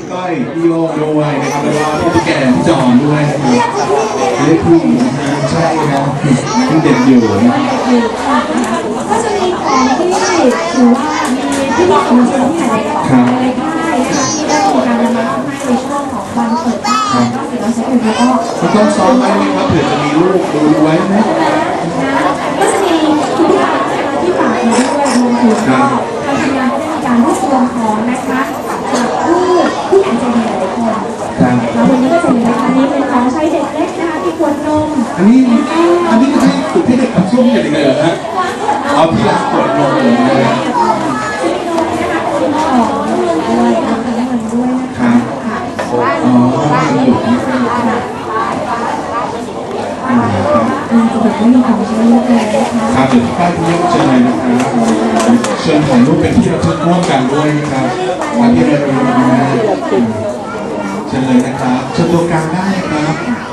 พี่ก้อยพี่โยกด้วยนะครับแล้วก็พี่ตุ๊กแกพี่จอนด้วยนะครับเรียกผู้หญิงนะฮะใช่ครับยังเด็กอยู่นะครับก็จะมีของที่หรือว่ามีที่บอกของชิ้นที่ไหนของเลยได้นะคะที่ได้มีการนำมาให้ในช่วงของวันเปิดบ้านก็ถือว่าใช้เป็นแล้วก็มันต้องซ้อมไว้ไหมครับเผื่อจะมีลูกดูไว้ไหม อันนี้อันนี้ไม่ใช่ฝึกให้เด็กทำช่วงเด็กเลยเหรอฮะเอาที่ร้านกดนมเลยนะฮะซื้อนมนะคะเป็นของด้วยเอาเงินด้วยนะครัคะบค่ะอ๋อสนุกนะอืมจะแบบไม่มีของใช้เยอะเลยนะคะครับเดี๋ยวพี่ป้ายพี่โยกเชิญเลยนะครับเชิญถ่ายรูปเป็นที่ระลึกร่วมกันด้วยนะครับมาที่ระลึกนะฮะเชิญเลยนะครับเชิญตัวกลางได้ครับ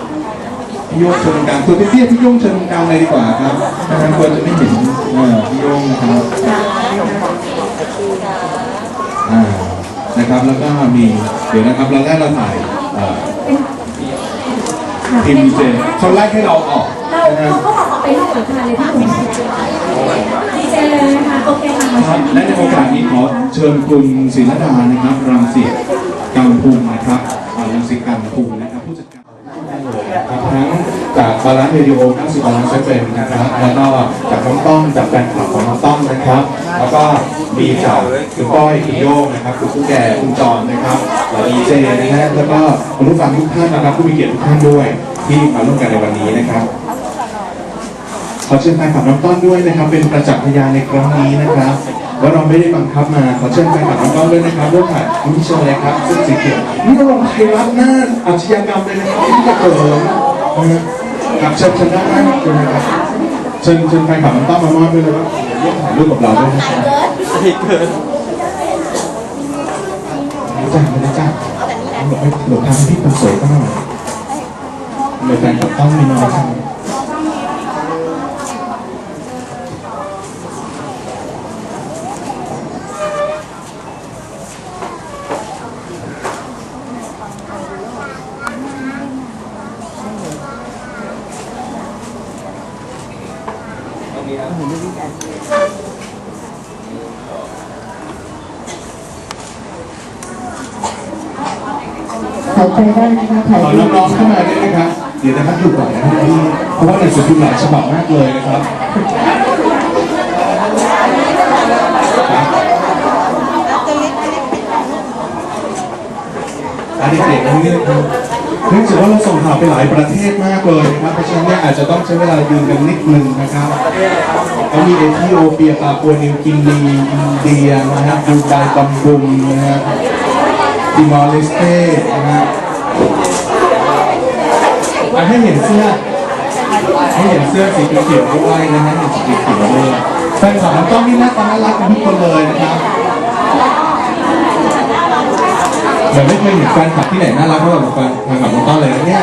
พี่โยกเชิญตรงกลางตัวเตี้ยๆพี่โยงเชิญตรงกลางเลยดีกว่าครับไม่งั้นควรจะไม่เห็นเอ่อพี่โยงนะครับอ่านะครับแล้วก็มีเดี๋ยวนะครับเราแรกเราถ่ายเอ่อค่ะทีมดีเจเขาไล่ให้เราออกเรานะเราฮะก็บอกเอาไปลูกเหมือนกันเลยที่คุณดีเจเลยนะคะโอเคค่ะครับและในโอกาสนี้ขอเชิญคุณศิรดานะครับรังสิตกังภูมินะครับอ่ารังสิตกังภูมินะครับผู้จัดการครับทั้งจากบาลานซ์เรดิโอ90บาลานซ์เฟมนะครับ แล้วก็จากน้องต้อมจากแฟนคลับของน้องต้อมนะครับ แล้วก็มีจากคุณก้อยคุณโยงนะครับคุณผู้แก่คุณจอนนะครับดีเจนะฮะแล้วก็คุณผู้ฟังทุกท่านนะครับผู้มีเกียรติทุกท่านด้วย ที่มาร่วมกันในวันนี้นะครับขอเชิญแฟนคลับน้องต้อนด้วยนะครับ เป็นประจักษ์พยานในครั้งนี้นะครับว่าเราไม่ได้บังคับมาขอเชิญแฟนคลับน้องต้อนด้วยนะครับร่วมถ่ายนี่เชิญเลยครับเสื้อสีเขียวนี่เราลงไทยรัฐหน้าอาชญากรรมเลยนะครับที่จะเกิดนะฮะ ครับเชิญเชิญด้านหน้าเลยนะครับเชิญเชิญใครขับน้องต้อนมามอบด้วยเลยว่าร่วมถ่ายรูปกับเราด้วยนะครับไม่จ้าไม่จ้าหลบไปหลบทางให้พี่คนสวยก็หน่อยเลยแฟนคลับต้องมีน้อยจัง หายใจได้นะคะถ่ายขอรูปน้องๆเข้ามาด้ไหมครับเดี๋ยวนะครับอยู่ก่อนนะครับพี่เพราะว่าหนังสือพิมพ์หลายฉบับมากเลยนะครับอันนี้เด็กๆนี่เนื่องจากว่าเราส่งข่าวไปหลายประเทศมากเลยนะครับ เพราะฉะนั้นเนี่ยอาจจะต้องใช้เวลายืนกันนิดนึงนะครับก็มีเอธิโอเปียปาปัวนิวกินี อินเดียนะฮะดูไบบัมบุมนะฮะติมอร์เลสเต้นะฮะอ่ให้เห็นเสื้อให้เห็นเสื้อสีเขียวด้วยนะฮะเห็นสีเขียวด้วยแฟนคลับน้องต้องนี่หน้าตาน่ารักกันทุกคนเลยนะครับ เหมือนไม่เคยเห็นแฟนคลับที่ไหนน่ารักเท่ากับแฟนแฟนคลับน้องต้องเลยนะเนี่ย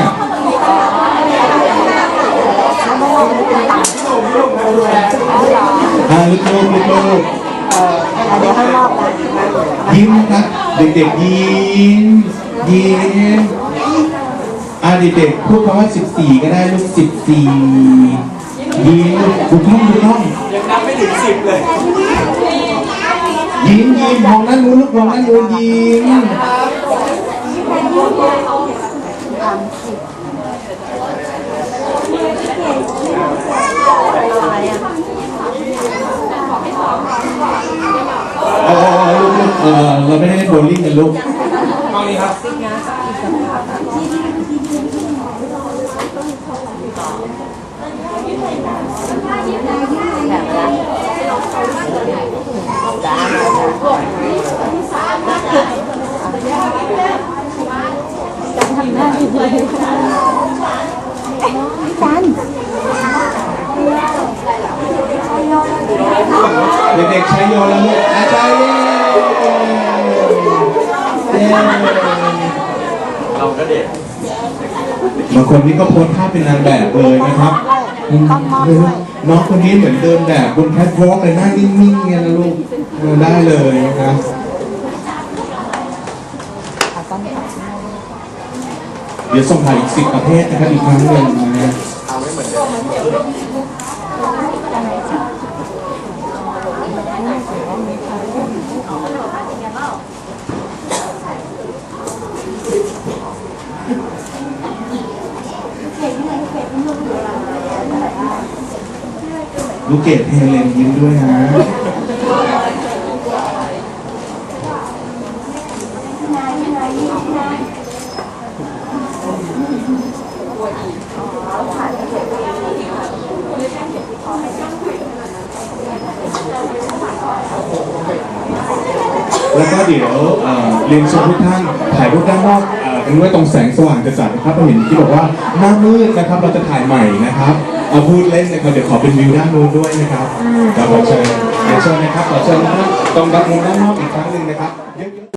อ่าลึกๆลึกๆเดี๋ยวข้างนอกนะยิ้มนะครับเด็กๆยิ้มยิ้มอ่าเด็กๆพูดคำว่า 14 ก็ได้ลูก 14 ยิ้มถูกต้องถูกต้องยังนับไม่ถึงสิบเลยยิ้มยิ้มมองด้านนู้นลูกมองด้านนู้นยิ้ม เออลูกเออเราไม่ได้โบลิ่งกันลูก กล้องนี้ครับ เด็ กๆใช้โยนแล้วลูกอาจารย์เย้เย้เราก็เด็กบางคนนี่ก็โพสท่าเป็นนางแบบเลยนะครับอืมน้องคนนี้เหมือนเดินแบบบนแคทวอล์กเลยหน้านิ่งๆเงี้ยนะลูกเออได้เลยนะครับอะสเดี๋ยวส่งถ่ายอีกสิบประเภทนะครับอีกครั้งหนึ่งนะฮะเอาไม่เหมือนเดิม ลูกเกดเฮเลนยิ้มด้วยนะแล้วก็เดี๋ยวเรียนเชิญทุกท่านถ่ายรูปด้านนอกกันด้วยตรงแสงสว่างจะจัดนะครับเราเห็นที่บอกว่าหน้ามืดนะครับ เราจะถ่ายใหม่นะครับ เอาพูดเล่นนะครับเดี๋ยวขอเป็นวิวด้านนู้นด้วยนะครับครับขอเชิญเรียนเชิญนะครับขอเชิญนะครับตรงด้านมุมด้านนอกอีกครั้งหนึ่งนะครับ